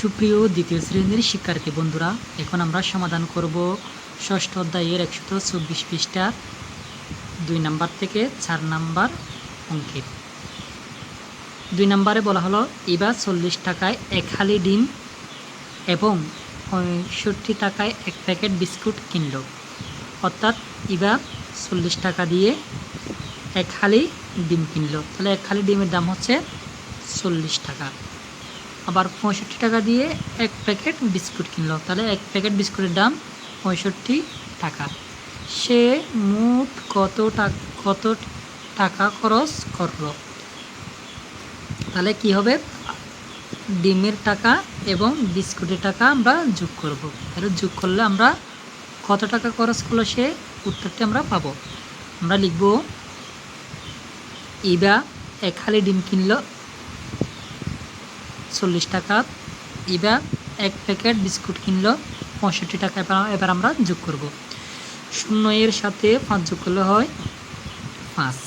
সুপ্রিয় দ্বিতীয় শ্রেণির শিক্ষার্থী বন্ধুরা, এখন আমরা সমাধান করব ষষ্ঠ অধ্যায়ের একশত চব্বিশ পৃষ্ঠার দুই নাম্বার থেকে চার নাম্বার অঙ্কের দুই নম্বরে বলা হলো, এবার চল্লিশ টাকায় এক হালি ডিম এবং পঁয়ষট্টি টাকায় এক প্যাকেট বিস্কুট কিনল। অর্থাৎ এবার চল্লিশ টাকা দিয়ে এক হালি ডিম কিনল। তাহলে এক হালি ডিমের দাম হচ্ছে চল্লিশ টাকা। আবার পঁয়ষট্টি টাকা দিয়ে এক প্যাকেট বিস্কুট কিনলো। তাহলে এক প্যাকেট বিস্কুটের দাম পঁয়ষট্টি টাকা। সে মোট কত টাকা কত টাকা খরচ করল? তাহলে কি হবে? ডিমের টাকা এবং বিস্কুটের টাকা আমরা যোগ করব। তাহলে যোগ করলে আমরা কত টাকা খরচ করল সে? উত্তরটি আমরা পাবো। আমরা লিখব, ইবা এক হালি ডিম কিনলো চল্লিশ টাকা। এবার এক প্যাকেট বিস্কুট কিনলো, পঁয়ষট্টি টাকা এবার আমরা যোগ করব। শূন্য এর সাথে পাঁচ যোগ করলে হয় পাঁচ।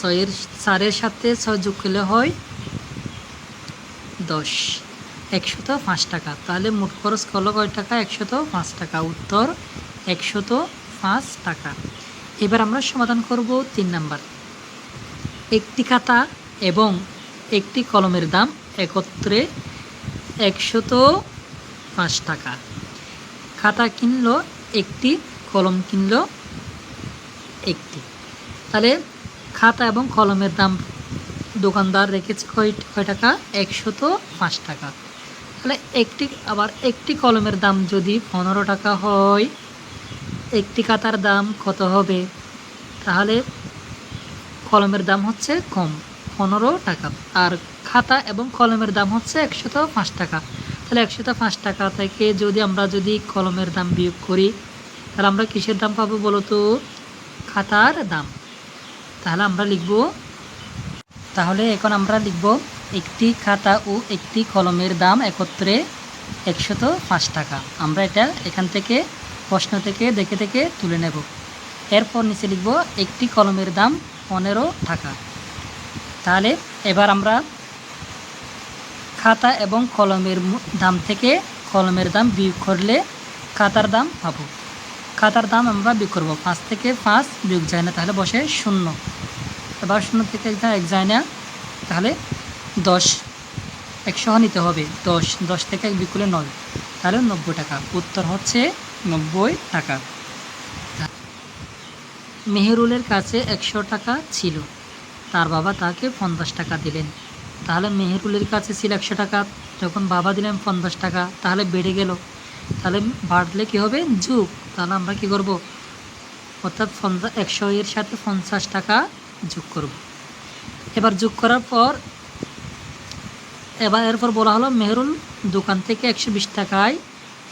ছয়ের চারের সাথে ছয় যোগ করলে হয় দশ। একশত পাঁচ টাকা। তাহলে মোট খরচ করল কয় টাকা? একশত পাঁচ টাকা। উত্তর, একশত পাঁচ টাকা। এবার আমরা সমাধান করব তিন নাম্বার। একটি খাতা এবং একটি কলমের দাম একত্রে একশত পাঁচ টাকা। খাতা কিনলো একটি, কলম কিনলো একটি। তাহলে খাতা এবং কলমের দাম দোকানদার রেখেছে কয় কয় টাকা? একশত পাঁচ টাকা। তাহলে একটি, আবার একটি কলমের দাম যদি পনেরো টাকা হয়, একটি খাতার দাম কত হবে? তাহলে কলমের দাম হচ্ছে কম, পনেরো টাকা। আর খাতা এবং কলমের দাম হচ্ছে একশত পাঁচ টাকা। তাহলে একশত পাঁচ টাকা থেকে যদি আমরা যদি কলমের দাম বিয়োগ করি, তাহলে আমরা কিসের দাম পাবো বলো তো খাতার দাম। তাহলে আমরা লিখব, তাহলে এখন আমরা লিখব একটি খাতা ও একটি কলমের দাম একত্রে একশত পাঁচ টাকা। আমরা এটা এখান থেকে, প্রশ্ন থেকে দেখে দেখে তুলে নেব। এরপর নিচে লিখব একটি কলমের দাম পনেরো টাকা। তাহলে এবার আমরা খাতা এবং কলমের দাম থেকে কলমের দাম বিয়োগ করলে খাতার দাম পাবো। খাতার দাম আমরা বিয়োগ করব। পাঁচ থেকে পাঁচ বিয়োগ যায় না, তাহলে বসে শূন্য। এবার শূন্য থেকে এক এক যায় না, তাহলে দশ। একশো নিতে হবে, দশ। দশ থেকে এক বিয়োগ করলে নয়, তাহলে নব্বই টাকা। উত্তর হচ্ছে নব্বই টাকা। মেহেরুলের কাছে একশো টাকা ছিল। তার বাবা তাকে পঞ্চাশ টাকা দিলেন। তাহলে মেহেরুলের কাছে ছিল একশো টাকা, যখন বাবা দিলেন পঞ্চাশ টাকা, তাহলে বেড়ে গেল। তাহলে বাড়লে কী হবে? যুগ। তাহলে আমরা কি করব? অর্থাৎ পঞ্চাশ একশো এর সাথে পঞ্চাশ টাকা যোগ করব। এবার যোগ করার পর, এবার এরপর বলা হলো, মেহরুল দোকান থেকে একশো বিশ টাকায়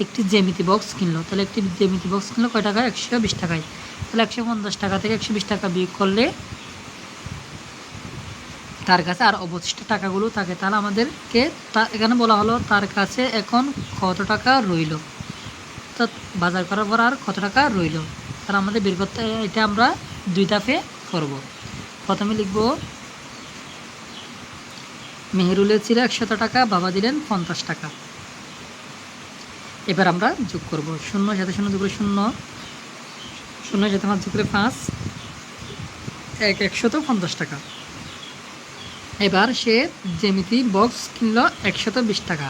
একটি জ্যামিতি বক্স কিনলো। তাহলে একটি জ্যামিতি বক্স কিনলো, কয় টাকায়? একশো বিশ টাকায়। তাহলে একশো পঞ্চাশ টাকা থেকে একশো বিশ টাকা বিয়োগ করলে তার কাছে আর অবশিষ্ট টাকাগুলো থাকে, তাহলে আমাদেরকে তা এখানে বলা হলো, তার কাছে এখন কত টাকা রইল? তো বাজার করার পর আর কত টাকা রইল? তাহলে আমাদের বের করতে, এটা আমরা দুই ধাপে করব। প্রথমে লিখব, মেহেরুলের ছিল একশত টাকা, বাবা দিলেন পঞ্চাশ টাকা। এবার আমরা যোগ করব, শূন্য সাথে শূন্য যোগ করে শূন্য শূন্য সাথে পাঁচ যোগ করে পাঁচ, এক একশত পঞ্চাশ টাকা। এবার সে জ্যামিতি বক্স কিনলো একশত বিশ টাকা।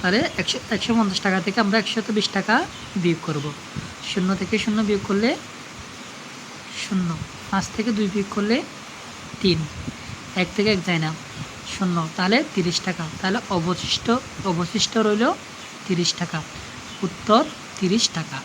তাহলে একশো একশো পঞ্চাশ টাকা থেকে আমরা একশত বিশ টাকা বিয়োগ করব। শূন্য থেকে শূন্য বিয়োগ করলে শূন্য, পাঁচ থেকে দুই বিয়োগ করলে তিন, এক থেকে এক যায় না, শূন্য, তাহলে তিরিশ টাকা, তাহলে অবশিষ্ট অবশিষ্ট রইল তিরিশ টাকা, উত্তর তিরিশ টাকা।